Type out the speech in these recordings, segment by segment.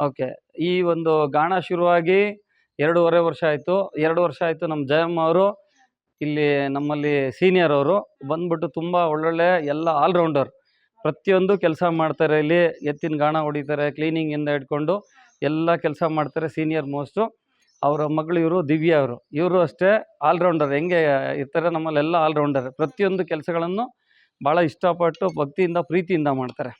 Okay. ಈ ಒಂದು ಗಾಣ ಶುರುವಾಗಿ ಎರಡೂವರೆ ವರ್ಷ ಆಯಿತು. ಎರಡು ವರ್ಷ ಆಯಿತು ನಮ್ಮ ಜಯಮ್ಮ ಅವರು, ಇಲ್ಲಿ ನಮ್ಮಲ್ಲಿ ಸೀನಿಯರ್ ಅವರು ಬಂದ್ಬಿಟ್ಟು ತುಂಬ ಒಳ್ಳೊಳ್ಳೆ ಎಲ್ಲ ಆಲ್ರೌಂಡರ್ ಪ್ರತಿಯೊಂದು ಕೆಲಸ ಮಾಡ್ತಾರೆ ಇಲ್ಲಿ. ಎತ್ತಿನ ಗಾಣ ಹೊಡಿತಾರೆ ಕ್ಲೀನಿಂಗಿಂದ ಹಿಡ್ಕೊಂಡು ಎಲ್ಲ ಕೆಲಸ ಮಾಡ್ತಾರೆ ಸೀನಿಯರ್ ಮೋಸ್ಟು ಅವರ ಮಗಳು ಇವರು, ದಿವ್ಯಾ ಅವರು. ಇವರು ಅಷ್ಟೇ ಆಲ್ರೌಂಡರ್ ಹೆಂಗೆ ಇರ್ತಾರೆ ನಮ್ಮಲ್ಲೆಲ್ಲ ಆಲ್ರೌಂಡರ್ ಪ್ರತಿಯೊಂದು ಕೆಲಸಗಳನ್ನು ಭಾಳ ಇಷ್ಟಪಟ್ಟು ಭಕ್ತಿಯಿಂದ, ಪ್ರೀತಿಯಿಂದ ಮಾಡ್ತಾರೆ.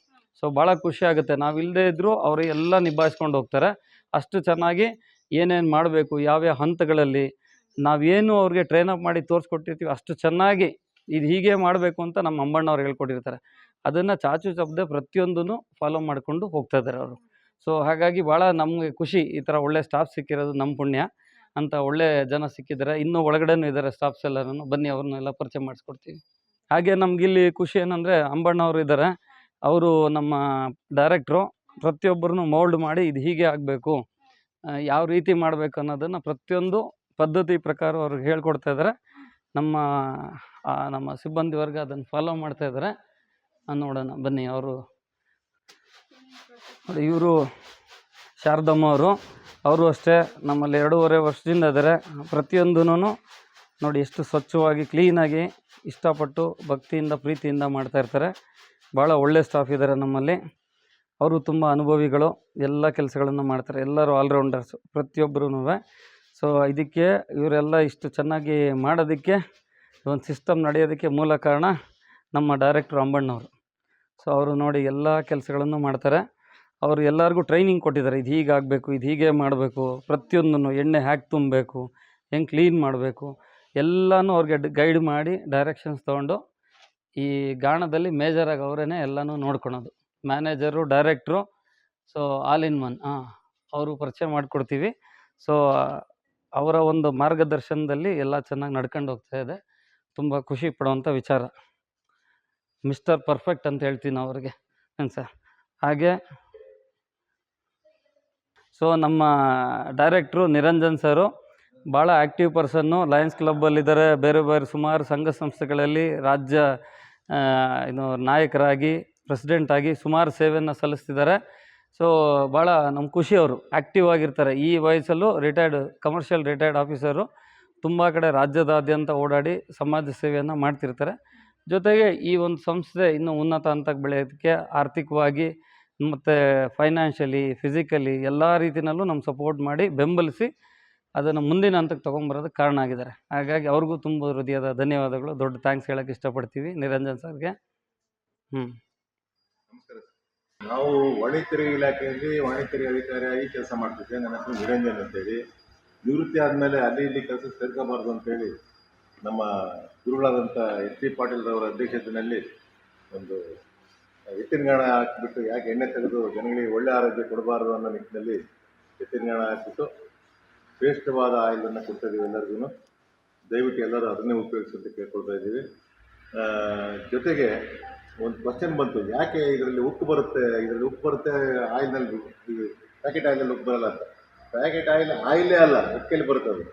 ಸೊ ಭಾಳ ಖುಷಿ ಆಗುತ್ತೆ. ನಾವು ಇಲ್ಲದೇ ಇದ್ದರೂ ಅವರು ಎಲ್ಲ ನಿಭಾಯಿಸ್ಕೊಂಡು ಹೋಗ್ತಾರೆ. ಅಷ್ಟು ಚೆನ್ನಾಗಿ ಏನೇನು ಮಾಡಬೇಕು, ಯಾವ್ಯಾವ ಹಂತಗಳಲ್ಲಿ ನಾವೇನು ಅವ್ರಿಗೆ ಅಪ್ ಮಾಡಿ ತೋರಿಸ್ಕೊಟ್ಟಿರ್ತೀವಿ ಅಷ್ಟು ಚೆನ್ನಾಗಿ ಇದು ಹೀಗೆ ಮಾಡಬೇಕು ಅಂತ ನಮ್ಮ ಅಂಬಣ್ಣವ್ರು ಹೇಳ್ಕೊಟ್ಟಿರ್ತಾರೆ. ಅದನ್ನು ಚಾಚು ಚಪ್ಪದೆ ಪ್ರತಿಯೊಂದೂ ಫಾಲೋ ಮಾಡಿಕೊಂಡು ಹೋಗ್ತಾ ಇದ್ದಾರೆ ಅವರು. ಸೊ ಹಾಗಾಗಿ ಭಾಳ ನಮಗೆ ಖುಷಿ ಈ ಥರ ಒಳ್ಳೆ ಸ್ಟಾಫ್ ಸಿಕ್ಕಿರೋದು ನಮ್ಮ ಪುಣ್ಯ. ಅಂತ ಒಳ್ಳೆ ಜನ ಸಿಕ್ಕಿದ್ದಾರೆ. ಇನ್ನೂ ಒಳಗಡೆನೂ ಇದ್ದಾರೆ ಸ್ಟಾಫ್ಸ್ ಎಲ್ಲರೂ ಬನ್ನಿ ಅವ್ರನ್ನೆಲ್ಲ ಪರಿಚಯ ಮಾಡಿಸ್ಕೊಡ್ತೀವಿ. ಹಾಗೆ ನಮಗಿಲ್ಲಿ ಖುಷಿ ಏನಂದರೆ ಅಂಬಣ್ಣವರು ಇದ್ದಾರೆ ಅವರು ನಮ್ಮ ಡೈರೆಕ್ಟ್ರು ಪ್ರತಿಯೊಬ್ಬರನ್ನು ಮೌಲ್ಡ್ ಮಾಡಿ ಇದು ಹೀಗೆ ಆಗಬೇಕು ಯಾವ ರೀತಿ ಮಾಡಬೇಕು ಅನ್ನೋದನ್ನು ಪ್ರತಿಯೊಂದು ಪದ್ಧತಿ ಪ್ರಕಾರ ಅವ್ರಿಗೆ ಹೇಳ್ಕೊಡ್ತಾ ಇದ್ದಾರೆ ನಮ್ಮ ನಮ್ಮ ಸಿಬ್ಬಂದಿ ವರ್ಗ ಅದನ್ನು ಫಾಲೋ ಮಾಡ್ತಾ ಇದ್ದಾರೆ ನೋಡೋಣ, ಬನ್ನಿ ಅವರು. ನೋಡಿ, ಇವರು ಶಾರದಮ್ಮ ಅವರು. ಅವರು ಅಷ್ಟೇ, ನಮ್ಮಲ್ಲಿ ಎರಡೂವರೆ ವರ್ಷದಿಂದ ಇದ್ದಾರೆ ಪ್ರತಿಯೊಂದೂ ನೋಡಿ, ಎಷ್ಟು ಸ್ವಚ್ಛವಾಗಿ ಕ್ಲೀನಾಗಿ ಇಷ್ಟಪಟ್ಟು ಭಕ್ತಿಯಿಂದ, ಪ್ರೀತಿಯಿಂದ ಮಾಡ್ತಾ ಇರ್ತಾರೆ. ಭಾಳ ಒಳ್ಳೆ ಸ್ಟಾಫ್ ಇದ್ದಾರೆ ನಮ್ಮಲ್ಲಿ. ಅವರು ತುಂಬ ಅನುಭವಿಗಳು, ಎಲ್ಲ ಕೆಲಸಗಳನ್ನು ಮಾಡ್ತಾರೆ. ಎಲ್ಲರೂ ಆಲ್ರೌಂಡರ್ಸು ಪ್ರತಿಯೊಬ್ಬರೂ ಸೊ ಇದಕ್ಕೆ ಇವರೆಲ್ಲ ಇಷ್ಟು ಚೆನ್ನಾಗಿ ಮಾಡೋದಕ್ಕೆ, ಒಂದು ಸಿಸ್ಟಮ್ ನಡೆಯೋದಕ್ಕೆ ಮೂಲ ಕಾರಣ ನಮ್ಮ ಡೈರೆಕ್ಟ್ರು ಅಂಬಣ್ಣವರು. ಸೊ ಅವರು ನೋಡಿ ಎಲ್ಲ ಕೆಲಸಗಳನ್ನು ಮಾಡ್ತಾರೆ. ಅವರು ಎಲ್ಲರಿಗೂ ಟ್ರೈನಿಂಗ್ ಕೊಟ್ಟಿದ್ದಾರೆ. ಇದು ಹೀಗೆ ಆಗಬೇಕು, ಇದು ಹೀಗೆ ಮಾಡಬೇಕು, ಪ್ರತಿಯೊಂದನ್ನು ಎಣ್ಣೆ ಹ್ಯಾಕ್ ತುಂಬಬೇಕು, ಹೆಂಗೆ ಕ್ಲೀನ್ ಮಾಡಬೇಕು, ಎಲ್ಲನೂ ಅವ್ರಿಗೆ ಗೈಡ್ ಮಾಡಿ ಡೈರೆಕ್ಷನ್ಸ್ ತೊಗೊಂಡು ಈ ಗಾಣದಲ್ಲಿ ಮೇಜರಾಗಿ ಅವರೇ ಎಲ್ಲನೂ ನೋಡ್ಕೊಳೋದು. Manager director so all in one ಹಾಂ, ಅವರು ಪರಿಚಯ ಮಾಡಿಕೊಡ್ತೀವಿ. ಸೊ ಅವರ ಒಂದು ಮಾರ್ಗದರ್ಶನದಲ್ಲಿ ಎಲ್ಲ ಚೆನ್ನಾಗಿ ನಡ್ಕೊಂಡು ಹೋಗ್ತಾ ಇದೆ. ತುಂಬ ಖುಷಿ ಪಡುವಂಥ ವಿಚಾರ. ಮಿಸ್ಟರ್ ಪರ್ಫೆಕ್ಟ್ ಅಂತ ಹೇಳ್ತೀನಿ ಅವ್ರಿಗೆ. ಏನು ಸರ್ ಹಾಗೆ ಸೊ ನಮ್ಮ ಡೈರೆಕ್ಟ್ರು ನಿರಂಜನ್ ಸರು ಭಾಳ ಆ್ಯಕ್ಟಿವ್ ಪರ್ಸನ್ನು ಲಯನ್ಸ್ ಕ್ಲಬ್ಬಲ್ಲಿದ್ದಾರೆ ಬೇರೆ ಬೇರೆ ಸುಮಾರು ಸಂಘ ಸಂಸ್ಥೆಗಳಲ್ಲಿ ರಾಜ್ಯ ಏನು ನಾಯಕರಾಗಿ ಪ್ರೆಸಿಡೆಂಟಾಗಿ ಸುಮಾರು ಸೇವೆಯನ್ನು ಸಲ್ಲಿಸ್ತಿದ್ದಾರೆ ಸೊ ಭಾಳ ನಮ್ಮ ಖುಷಿ ಅವರು. ಆ್ಯಕ್ಟಿವ್ ಆಗಿರ್ತಾರೆ. ಈ ವಯಸ್ಸಲ್ಲೂ ರಿಟೈರ್ಡ್ ಕಮರ್ಷಿಯಲ್ ರಿಟೈರ್ಡ್ ಆಫೀಸರು ತುಂಬ ಕಡೆ ರಾಜ್ಯದಾದ್ಯಂತ ಓಡಾಡಿ ಸಮಾಜ ಸೇವೆಯನ್ನು ಮಾಡ್ತಿರ್ತಾರೆ. ಜೊತೆಗೆ ಈ ಒಂದು ಸಂಸ್ಥೆ ಇನ್ನೂ ಉನ್ನತ ಹಂತಕ್ಕೆ ಬೆಳೆಯೋದಕ್ಕೆ ಆರ್ಥಿಕವಾಗಿ ಮತ್ತು ಫೈನಾನ್ಷಿಯಲಿ ಫಿಸಿಕಲಿ ಎಲ್ಲ ರೀತಿಯಲ್ಲೂ ನಮ್ಮ ಸಪೋರ್ಟ್ ಮಾಡಿ ಬೆಂಬಲಿಸಿ ಅದನ್ನು ಮುಂದಿನ ಹಂತಕ್ಕೆ ತೊಗೊಂಬರೋದಕ್ಕೆ ಕಾರಣ ಆಗಿದ್ದಾರೆ. ಹಾಗಾಗಿ ಅವ್ರಿಗೂ ತುಂಬ ಹೃದಯದ ಧನ್ಯವಾದಗಳು. ದೊಡ್ಡ ಥ್ಯಾಂಕ್ಸ್ ಹೇಳೋಕ್ಕೆ ಇಷ್ಟಪಡ್ತೀವಿ. ನಿರಂಜನ್ ಸರ್ಗೆ. ಹ್ಞೂ. ನಾವು ವಾಣಿತೆರಿಗೆ ಇಲಾಖೆಯಲ್ಲಿ ವಾಣಿತೆರಿಗೆ ಅಧಿಕಾರಿಯಾಗಿ ಕೆಲಸ ಮಾಡ್ತಿದ್ದೆ ನನ್ನ ಹೆಸರು ನಿರಂಜನ್ ಅಂತೇಳಿ. ನಿವೃತ್ತಿ ಆದಮೇಲೆ ಅಲ್ಲಿ ಇಲ್ಲಿ ಕೆಲಸ ಸೇರ್ಕೋಬಾರ್ದು ಅಂತೇಳಿ ನಮ್ಮ ಗುರುಗಳಾದಂಥ ಎಸ್ ಪಿ ಪಾಟೀಲ್ರವರ ಅಧ್ಯಕ್ಷತೆಯಲ್ಲಿ ಒಂದು ಎತ್ತಿನಗಾಣ ಹಾಕಿಬಿಟ್ಟು ಯಾಕೆ ಎಣ್ಣೆ ತೆಗೆದು ಜನಗಳಿಗೆ ಒಳ್ಳೆ ಆರೋಗ್ಯ ಕೊಡಬಾರ್ದು ಅನ್ನೋ ನಿಟ್ಟಿನಲ್ಲಿ ಎತ್ತಿನಗಾಣ ಹಾಕಿಬಿಟ್ಟು ಶ್ರೇಷ್ಠವಾದ ಆಯಿಲನ್ನು ಕೊಡ್ತಾ ಇದ್ದೀವಿ ಎಲ್ಲರಿಗೂ ದಯವಿಟ್ಟು ಎಲ್ಲರೂ ಅದನ್ನೇ ಉಪಯೋಗಿಸುವಂತೆ ಕೇಳ್ಕೊಳ್ತಾ ಇದ್ದೀವಿ. ಜೊತೆಗೆ ಒಂದು ಕ್ವಶನ್ ಬಂತು. ಯಾಕೆ ಇದರಲ್ಲಿ ಉಪ್ಪು ಬರುತ್ತೆ? ಇದರಲ್ಲಿ ಉಪ್ಪು ಬರುತ್ತೆ ಆಯಿಲ್ನಲ್ಲಿ. ಪ್ಯಾಕೆಟ್ ಆಯಿಲಲ್ಲಿ ಉಪ್ಪು ಬರಲ್ಲ ಅಂತ. ಪ್ಯಾಕೆಟ್ ಆಯಿಲ್ ಆಯಿಲೇ ಅಲ್ಲ ಉಕ್ಕಲ್ಲಿ ಬರುತ್ತೆ ಅದು.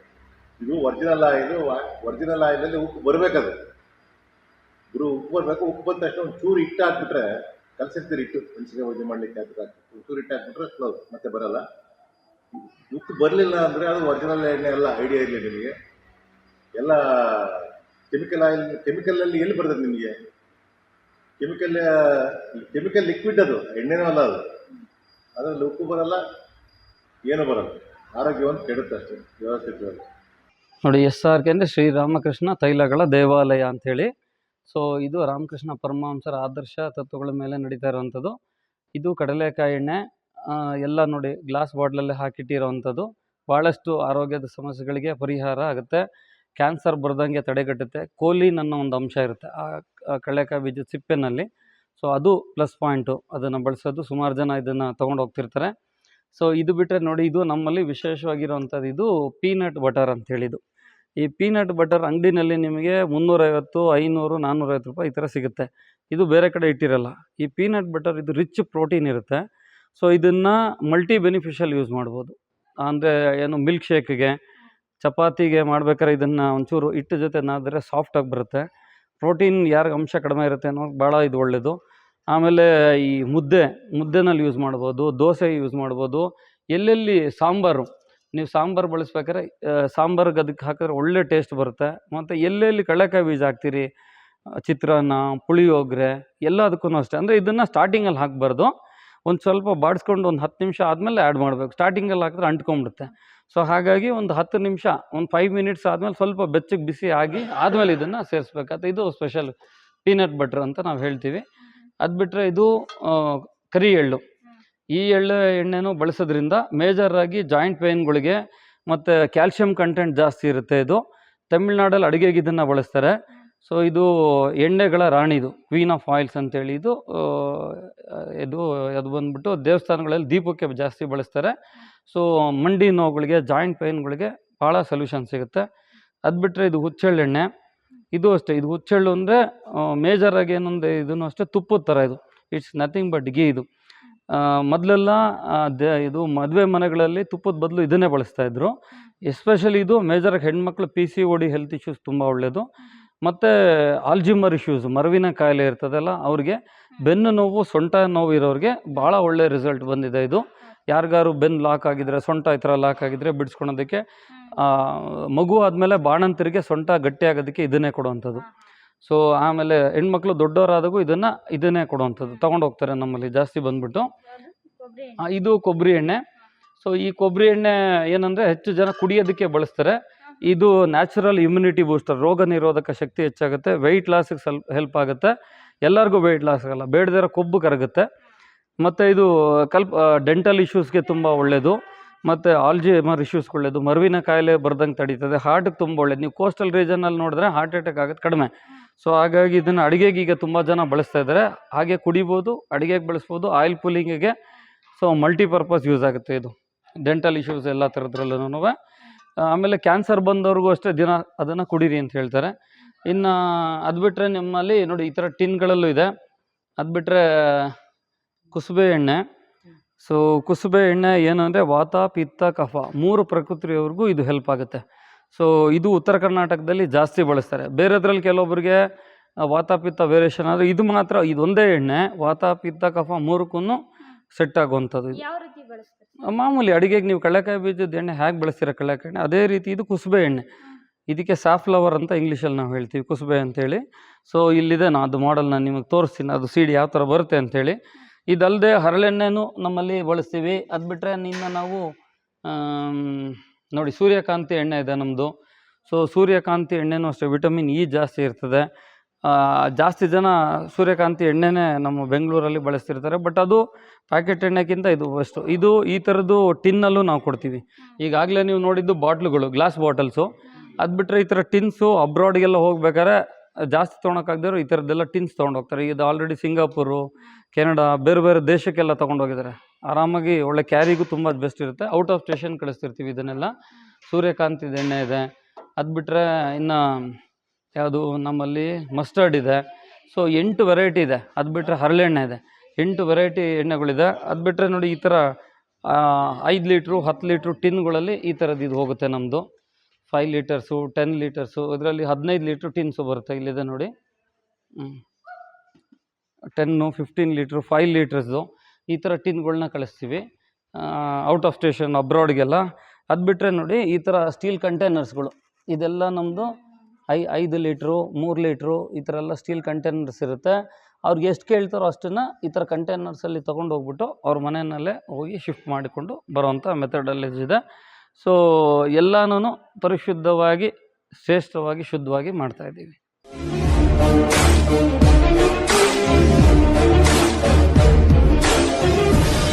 ಇದು ಒರಿಜಿನಲ್ ಆಯಿಲ್ ಒರಿಜಿನಲ್ ಆಯಿಲಲ್ಲಿ ಉಪ್ಪು ಬರಬೇಕದು. ಗುರು, ಉಪ್ಪು ಬರಬೇಕು. ಉಪ್ಪು ಬಂದ ತಕ್ಷಣ ಒಂದು ಚೂರು ಹಿಟ್ಟು ಹಾಕ್ಬಿಟ್ರೆ ಕಲಸಿರ್ತೀರಿ ಇಟ್ಟು ಮೆಣಸಿಗೆ ವಜೆ ಮಾಡಲಿಕ್ಕೆ ಹಾಕಿ ಹಾಕಿ ಚೂರು ಹಿಟ್ಟು ಹಾಕ್ಬಿಟ್ರೆ ಕ್ಲೋಸ್ ಮತ್ತೆ ಬರಲ್ಲ. ಉಪ್ಪು ಬರಲಿಲ್ಲ ಅಂದರೆ ಅದು ಒರಿಜಿನಲ್ ಎಣ್ಣೆ ಎಲ್ಲ ಐಡಿಯಾ ಇರಲಿ ನಿಮಗೆ. ಎಲ್ಲ ಕೆಮಿಕಲ್ ಆಯಿಲ್ ಕೆಮಿಕಲಲ್ಲಿ ಎಲ್ಲಿ ಬರ್ತದೆ ನಿಮಗೆ? ಕೆಮಿಕಲ್ ಕೆಮಿಕಲ್ ಲಿಕ್ವಿಡ್ ಅದು ಎಣ್ಣೆನೂ ಅಲ್ಲ ಅದು. ಅದರಲ್ಲಿ ಉಪ್ಪು ಬರಲ್ಲ, ಏನು ಬರಲ್ಲ. ಆರೋಗ್ಯವನ್ನು ಕೆಡುತ್ತೆ ಅಷ್ಟೇ ವ್ಯವಸ್ಥಿತವಾಗಿ ನೋಡಿ ಎಸ್ ಆರ್ ಕೆ ಅಂದರೆ ಶ್ರೀರಾಮಕೃಷ್ಣ ತೈಲಗಳ ದೇವಾಲಯ ಅಂಥೇಳಿ. ಸೊ ಇದು ರಾಮಕೃಷ್ಣ ಪರಮಹಂಸರ ಆದರ್ಶ ತತ್ವಗಳ ಮೇಲೆ ನಡೀತಾ ಇರುವಂಥದ್ದು. ಇದು ಕಡಲೆಕಾಯಿ ಎಣ್ಣೆ ಎಲ್ಲ ನೋಡಿ ಗ್ಲಾಸ್ ಬಾಟ್ಲಲ್ಲಿ ಹಾಕಿಟ್ಟಿರೋವಂಥದ್ದು ಭಾಳಷ್ಟು ಆರೋಗ್ಯದ ಸಮಸ್ಯೆಗಳಿಗೆ ಪರಿಹಾರ ಆಗುತ್ತೆ. ಕ್ಯಾನ್ಸರ್ ಬರ್ದಂಗೆ ತಡೆಗಟ್ಟುತ್ತೆ. ಕೋಲಿನ್ ಅನ್ನೋ ಒಂದು ಅಂಶ ಇರುತ್ತೆ ಆ ಕಳೆಕಾಯಿ ಬೀಜದ ಸಿಪ್ಪೆನಲ್ಲಿ. ಸೊ ಅದು ಪ್ಲಸ್ ಪಾಯಿಂಟು ಅದನ್ನು ಬಳಸೋದು. ಸುಮಾರು ಜನ ಇದನ್ನು ತೊಗೊಂಡು ಹೋಗ್ತಿರ್ತಾರೆ. ಸೊ ಇದು ಬಿಟ್ಟರೆ ನೋಡಿ, ಇದು ನಮ್ಮಲ್ಲಿ ವಿಶೇಷವಾಗಿರುವಂಥದ್ದು ಇದು ಪೀನಟ್ ಬಟರ್ ಅಂತ ಹೇಳಿದ್ದು. ಈ ಪೀನಟ್ ಬಟರ್ ಅಂಗಡಿನಲ್ಲಿ ನಿಮಗೆ ಮುನ್ನೂರೈವತ್ತು, ಐನೂರು, ನಾನ್ನೂರೈವತ್ತು ರೂಪಾಯಿ ಈ ಥರ ಸಿಗುತ್ತೆ. ಇದು ಬೇರೆ ಕಡೆ ಇಟ್ಟಿರಲ್ಲ. ಈ ಪೀನಟ್ ಬಟರ್ ಇದು ರಿಚ್ ಪ್ರೋಟೀನ್ ಇರುತ್ತೆ. ಸೊ ಇದನ್ನು ಮಲ್ಟಿ ಬೆನಿಫಿಷಲ್ ಯೂಸ್ ಮಾಡ್ಬೋದು. ಅಂದರೆ ಏನು ಮಿಲ್ಕ್ ಶೇಕ್ಗೆ ಚಪಾತಿಗೆ ಮಾಡ್ಬೇಕಾದ್ರೆ ಇದನ್ನು ಒಂಚೂರು ಹಿಟ್ಟು ಜೊತೆ ನಾದಿದ್ರೆ ಸಾಫ್ಟಾಗಿ ಬರುತ್ತೆ. ಪ್ರೋಟೀನ್ ಯಾರಿಗೆ ಅಂಶ ಕಡಿಮೆ ಇರುತ್ತೆ ಅನ್ನೋ ಭಾಳ ಇದು ಒಳ್ಳೆಯದು ಆಮೇಲೆ ಈ ಮುದ್ದೆ, ಮುದ್ದೆನಲ್ಲಿ ಯೂಸ್ ಮಾಡ್ಬೋದು, ದೋಸೆ ಯೂಸ್ ಮಾಡ್ಬೋದು. ಎಲ್ಲೆಲ್ಲಿ ಸಾಂಬಾರು, ನೀವು ಸಾಂಬಾರು ಬಳಸ್ಬೇಕಾದ್ರೆ ಸಾಂಬಾರ್ಗೆ ಅದಕ್ಕೆ ಹಾಕಿದ್ರೆ ಒಳ್ಳೆ ಟೇಸ್ಟ್ ಬರುತ್ತೆ. ಮತ್ತು ಎಲ್ಲೆಲ್ಲಿ ಕಡಲೆಕಾಯಿ ಬೀಜ ಹಾಕ್ತೀರಿ, ಚಿತ್ರಾನ್ನ, ಪುಳಿಯೋಗರೆ ಎಲ್ಲದಕ್ಕೂ ಅಷ್ಟೇ. ಅಂದರೆ ಇದನ್ನು ಸ್ಟಾರ್ಟಿಂಗಲ್ಲಿ ಹಾಕಬಾರ್ದು. ಒಂದು ಸ್ವಲ್ಪ ಬಾಡಿಸ್ಕೊಂಡು ಒಂದು ಹತ್ತು ನಿಮಿಷ ಆದಮೇಲೆ ಆ್ಯಡ್ ಮಾಡಬೇಕು. ಸ್ಟಾರ್ಟಿಂಗಲ್ಲಿ ಹಾಕಿದ್ರೆ ಅಂಟ್ಕೊಂಬಿಡುತ್ತೆ ಸೊ ಹಾಗಾಗಿ ಒಂದು ಹತ್ತು ನಿಮಿಷ, ಒಂದು ಫೈವ್ ಮಿನಿಟ್ಸ್ ಆದಮೇಲೆ ಸ್ವಲ್ಪ ಬೆಚ್ಚಗೆ ಬಿಸಿ ಆಗಿ ಆದಮೇಲೆ ಇದನ್ನು ಸೇರಿಸ್ಬೇಕಾಗುತ್ತೆ ಇದು ಸ್ಪೆಷಲ್ ಪೀನಟ್ ಬಟ್ರ್ ಅಂತ ನಾವು ಹೇಳ್ತೀವಿ. ಅದು ಬಿಟ್ಟರೆ ಇದು ಕರಿ ಎಳ್ಳು. ಈ ಎಳ್ಳು ಎಣ್ಣೆನೂ ಬಳಸೋದ್ರಿಂದ ಮೇಜರಾಗಿ ಜಾಯಿಂಟ್ ಪೇಯ್ನ್ಗಳಿಗೆ ಮತ್ತು ಕ್ಯಾಲ್ಶಿಯಂ ಕಂಟೆಂಟ್ ಜಾಸ್ತಿ ಇರುತ್ತೆ ಇದು. ತಮಿಳ್ನಾಡಲ್ಲಿ ಅಡುಗೆಗೆ ಇದನ್ನು ಬಳಸ್ತಾರೆ. ಸೊ ಇದು ಎಣ್ಣೆಗಳ ರಾಣಿ ಇದು ಕ್ವೀನ್ ಆಫ್ ಆಯಿಲ್ಸ್ ಅಂತೇಳಿ ಇದು ಇದು, ಅದು ಬಂದ್ಬಿಟ್ಟು ದೇವಸ್ಥಾನಗಳಲ್ಲಿ ದೀಪಕ್ಕೆ ಜಾಸ್ತಿ ಬಳಸ್ತಾರೆ. ಸೊ ಮಂಡಿ ನೋವುಗಳಿಗೆ ಜಾಯಿಂಟ್ ಪೈನ್ಗಳಿಗೆ ಭಾಳ ಸೊಲ್ಯೂಷನ್ ಸಿಗುತ್ತೆ. ಅದು ಬಿಟ್ಟರೆ ಇದು ಹುಚ್ಚೆಳ್ಳೆಣ್ಣೆ ಇದು ಅಷ್ಟೇ. ಇದು ಹುಚ್ಚೆಳ್ಳು ಅಂದರೆ ಮೇಜರಾಗಿ ಏನೊಂದು ಇದನ್ನು ಅಷ್ಟೇ ತುಪ್ಪದ ಥರ ಇದು. ಇಟ್ಸ್ ನಥಿಂಗ್ ಬಟ್ ಗೀ ಇದು. ಮೊದಲೆಲ್ಲ ದೇ, ಇದು ಮದುವೆ ಮನೆಗಳಲ್ಲಿ ತುಪ್ಪದ ಬದಲು ಇದನ್ನೇ ಬಳಸ್ತಾಯಿದ್ರು ಎಸ್ಪೆಷಲಿ ಇದು ಮೇಜರಾಗಿ ಹೆಣ್ಮಕ್ಳು P C O health issues ತುಂಬ ಒಳ್ಳೆಯದು ಮತ್ತು ಆಲ್ಜಿಮರ್ ಇಶ್ಯೂಸ್ ಮರವಿನ ಕಾಯಿಲೆ ಇರ್ತದಲ್ಲ ಅವ್ರಿಗೆ ಬೆನ್ನು ನೋವು ಸೊಂಟ ನೋವು ಇರೋರಿಗೆ ಭಾಳ ಒಳ್ಳೆ ರಿಸಲ್ಟ್ ಬಂದಿದೆ ಇದು. ಯಾರಿಗಾರು ಬೆನ್ನು ಲಾಕ್ ಆಗಿದ್ರೆ ಸೊಂಟ ಈ ಥರ ಲಾಕ್ ಆಗಿದ್ರೆ ಬಿಡಿಸ್ಕೊಳೋದಕ್ಕೆ ಮಗು ಆದಮೇಲೆ ಬಾಣಂತರಿಗೆ ಸೊಂಟ ಗಟ್ಟಿಯಾಗೋದಕ್ಕೆ ಇದನ್ನೇ ಕೊಡುವಂಥದ್ದು. ಸೊ ಆಮೇಲೆ ಹೆಣ್ಮಕ್ಳು ದೊಡ್ಡವರಾದಾಗೂ ಇದನ್ನು ಇದನ್ನೇ ಕೊಡುವಂಥದ್ದು. ತೊಗೊಂಡು ಹೋಗ್ತಾರೆ ನಮ್ಮಲ್ಲಿ ಜಾಸ್ತಿ ಬಂದ್ಬಿಟ್ಟು. ಇದು ಕೊಬ್ಬರಿ ಎಣ್ಣೆ. ಸೊ ಈ ಕೊಬ್ಬರಿ ಎಣ್ಣೆ ಏನಂದರೆ ಹೆಚ್ಚು ಜನ ಕುಡಿಯೋದಕ್ಕೆ ಬಳಸ್ತಾರೆ. ಇದು ನ್ಯಾಚುರಲ್ ಇಮ್ಯುನಿಟಿ ಬೂಸ್ಟರ್, ರೋಗ ನಿರೋಧಕ ಶಕ್ತಿ ಹೆಚ್ಚಾಗುತ್ತೆ ವೆಯ್ಟ್ ಲಾಸಿಗೆ ಸ್ವಲ್ಪ ಹೆಲ್ಪ್ ಆಗುತ್ತೆ. ಎಲ್ಲರಿಗೂ ವೆಯ್ಟ್ ಲಾಸ್ ಆಗಲ್ಲ ಬೇಡದಿರೋ ಕೊಬ್ಬು ಕರಗುತ್ತೆ. ಮತ್ತು ಇದು ಕಲ್ಪ ಡೆಂಟಲ್ ಇಶ್ಯೂಸ್ಗೆ ತುಂಬ ಒಳ್ಳೆಯದು ಮತ್ತು ಆಲ್ಜಿಮರ್ ಇಶ್ಯೂಸ್ಗೆ ಒಳ್ಳೆಯದು ಮರುವಿನ ಕಾಯಿಲೆ ಬರ್ದಂಗೆ ತಡೀತದೆ. ಹಾರ್ಟ್ಗೆ ತುಂಬ ಒಳ್ಳೇದು. ನೀವು ಕೋಸ್ಟಲ್ ರೀಜನಲ್ಲಿ ನೋಡಿದ್ರೆ ಹಾರ್ಟ್ ಅಟ್ಯಾಕ್ ಆಗುತ್ತೆ ಕಡಿಮೆ. ಸೊ ಹಾಗಾಗಿ ಇದನ್ನು ಅಡುಗೆಗೆ ಈಗ ತುಂಬ ಜನ ಬಳಸ್ತಾ ಇದ್ದಾರೆ ಹಾಗೆ ಕುಡಿಬೋದು, ಅಡುಗೆಗೆ ಬಳಸ್ಬೋದು ಆಯಿಲ್ ಪುಲಿಂಗಿಗೆ ಸೊ ಮಲ್ಟಿಪರ್ಪಸ್ ಯೂಸ್ ಆಗುತ್ತೆ ಇದು. ಡೆಂಟಲ್ ಇಶ್ಯೂಸ್ ಎಲ್ಲ ಥರದ್ರಲ್ಲೂ ಆಮೇಲೆ ಕ್ಯಾನ್ಸರ್ ಬಂದವ್ರಿಗೂ ಅಷ್ಟೇ ದಿನ ಅದನ್ನು ಕುಡೀರಿ ಅಂತ ಹೇಳ್ತಾರೆ. ಇನ್ನು ಅದು ಬಿಟ್ಟರೆ ನಿಮ್ಮಲ್ಲಿ ನೋಡಿ ಈ ಥರ ಟಿನ್ಗಳಲ್ಲೂ ಇದೆ. ಅದು ಬಿಟ್ಟರೆ ಕುಸುಬೆ ಎಣ್ಣೆ. ಸೊ ಕುಸುಬೆ ಎಣ್ಣೆ ಏನು ಅಂದರೆ ವಾತ ಪಿತ್ತ ಕಫ ಮೂರು ಪ್ರಕೃತಿಯವ್ರಿಗೂ ಇದು ಹೆಲ್ಪ್ ಆಗುತ್ತೆ. ಸೊ ಇದು ಉತ್ತರ ಕರ್ನಾಟಕದಲ್ಲಿ ಜಾಸ್ತಿ ಬಳಸ್ತಾರೆ. ಬೇರೆದ್ರಲ್ಲಿ ಕೆಲವೊಬ್ಬರಿಗೆ ಆ, ವಾತ ಪಿತ್ತ ವೇರಿಯೇಷನ್ ಆದರೆ ಇದು ಮಾತ್ರ ಇದೊಂದೇ ಎಣ್ಣೆ ವಾತ ಪಿತ್ತ ಕಫ ಮೂರಕ್ಕೂ ಸೆಟ್ ಆಗುವಂಥದ್ದು ಯಾವ ರೀತಿ ಬಳಸ್ತಾರೆ? ಮಾಮೂಲಿ ಅಡುಗೆಗೆ ನೀವು ಕಡಲೆಕಾಯಿ ಬೀಜದ ಎಣ್ಣೆ ಹೇಗೆ ಬಳಸ್ತೀರ ಕಡಲೆಕಾಯಿ ಎಣ್ಣೆ ಅದೇ ರೀತಿ ಇದು ಕುಸುಬೆ ಎಣ್ಣೆ. ಇದಕ್ಕೆ ಸಾಫ್ಲವರ್ ಅಂತ ಇಂಗ್ಲೀಷಲ್ಲಿ ನಾವು ಹೇಳ್ತೀವಿ ಕುಸುಬೆ ಅಂತೇಳಿ. ಸೊ ಇಲ್ಲಿದೆ ನಾನು ಅದು ಮಾಡಲ್ ನಾನು ನಿಮಗೆ ತೋರಿಸ್ತೀನಿ ಅದು ಸೀಡಿ ಯಾವ ಥರ ಬರುತ್ತೆ ಅಂತೇಳಿ. ಇದಲ್ಲದೆ ಹರಳೆಣ್ಣೆನೂ ನಮ್ಮಲ್ಲಿ ಬಳಸ್ತೀವಿ. ಅದು ಬಿಟ್ಟರೆ ನಿನ್ನ ನಾವು ನೋಡಿ ಸೂರ್ಯಕಾಂತಿ ಎಣ್ಣೆ ಇದೆ ನಮ್ಮದು ಸೊ ಸೂರ್ಯಕಾಂತಿ ಎಣ್ಣೆನೂ ಅಷ್ಟೇ ವಿಟಮಿನ್ ಇ ಜಾಸ್ತಿ ಇರ್ತದೆ. ಜಾಸ್ತಿ ಜನ ಸೂರ್ಯಕಾಂತಿ ಎಣ್ಣೆನೇ ನಮ್ಮ ಬೆಂಗಳೂರಲ್ಲಿ ಬಳಸ್ತಿರ್ತಾರೆ ಬಟ್ ಅದು ಪ್ಯಾಕೆಟ್ ಎಣ್ಣೆಗಿಂತ ಇದು ಬೆಸ್ಟು ಇದು ಈ ಥರದ್ದು ಟಿನ್ನಲ್ಲೂ ನಾವು ಕೊಡ್ತೀವಿ. ಈಗಾಗಲೇ ನೀವು ನೋಡಿದ್ದು ಬಾಟ್ಲುಗಳು ಗ್ಲಾಸ್ ಬಾಟಲ್ಸು ಅದು ಬಿಟ್ಟರೆ ಈ ಥರ ಟಿನ್ಸು ಅಬ್ರಾಡ್ಗೆಲ್ಲ ಹೋಗ್ಬೇಕಾದ್ರೆ ಜಾಸ್ತಿ ತೊಗೊಳಕ್ಕಾಗ್ದಿರೋ ಈ ಥರದ್ದೆಲ್ಲ ಟಿನ್ಸ್ ತೊಗೊಂಡೋಗ್ತಾರೆ ಇದು ಆಲ್ರೆಡಿ ಸಿಂಗಾಪುರು ಕೆನಡಾ ಬೇರೆ ಬೇರೆ ದೇಶಕ್ಕೆಲ್ಲ ತೊಗೊಂಡೋಗಿದ್ದಾರೆ ಆರಾಮಾಗಿ ಒಳ್ಳೆ ಕ್ಯಾರಿಗೂ ತುಂಬ ಬೆಸ್ಟ್ ಇರುತ್ತೆ. ಔಟ್ ಆಫ್ ಸ್ಟೇಷನ್ ಕಳಿಸ್ತಿರ್ತೀವಿ ಇದನ್ನೆಲ್ಲ. ಸೂರ್ಯಕಾಂತಿದ ಎಣ್ಣೆ ಇದೆ. ಅದು ಬಿಟ್ಟರೆ ಇನ್ನು ಯಾವುದು ನಮ್ಮಲ್ಲಿ ಮಸ್ಟರ್ಡ್ ಇದೆ. ಸೊ ಎಂಟು ವೆರೈಟಿ ಇದೆ. ಅದು ಬಿಟ್ಟರೆ ಹರಳೆಣ್ಣೆ ಇದೆ. ಎಂಟು ವೆರೈಟಿ ಎಣ್ಣೆಗಳಿದೆ. ಅದು ಬಿಟ್ಟರೆ ನೋಡಿ ಈ ಥರ ಐದು ಲೀಟ್ರು, ಹತ್ತು ಲೀಟ್ರು ಟಿನ್ಗಳಲ್ಲಿ ಈ ಥರದ್ದು ಇದು ಹೋಗುತ್ತೆ ನಮ್ಮದು ಫೈವ್ ಲೀಟರ್ಸು ಟೆನ್ ಲೀಟರ್ಸು ಇದರಲ್ಲಿ ಹದಿನೈದು ಲೀಟ್ರ್ ಟಿನ್ಸು ಬರುತ್ತೆ ಇಲ್ಲಿದೆ ನೋಡಿ. Ten fifteen litre five litres ಈ ಥರ ಟಿನ್ಗಳನ್ನ ಕಳಿಸ್ತೀವಿ. ಔಟ್ ಆಫ್ ಸ್ಟೇಷನ್ ಅಬ್ರಾಡ್ಗೆಲ್ಲ ಅದು ಬಿಟ್ಟರೆ ನೋಡಿ ಈ ಥರ ಸ್ಟೀಲ್ ಕಂಟೈನರ್ಸ್ಗಳು ಇದೆಲ್ಲ ನಮ್ಮದು ಐ, ಐದು ಲೀಟ್ರು, ಮೂರು ಲೀಟ್ರು ಈ ಥರ ಎಲ್ಲ ಸ್ಟೀಲ್ ಕಂಟೈನರ್ಸ್ ಇರುತ್ತೆ. ಅವ್ರಿಗೆ ಎಷ್ಟು ಕೇಳ್ತಾರೋ ಅಷ್ಟನ್ನು ಈ ಥರ ಕಂಟೈನರ್ಸಲ್ಲಿ ತೊಗೊಂಡು ಹೋಗ್ಬಿಟ್ಟು ಅವ್ರ ಮನೆಯಲ್ಲೇ ಹೋಗಿ ಶಿಫ್ಟ್ ಮಾಡಿಕೊಂಡು ಬರುವಂಥ ಮೆಥಡಲ್ಲೀಸ್ ಇದೆ ಸೊ ಎಲ್ಲನೂ ಪರಿಶುದ್ಧವಾಗಿ, ಶ್ರೇಷ್ಠವಾಗಿ, ಶುದ್ಧವಾಗಿ ಮಾಡ್ತಾಯಿದ್ದೀವಿ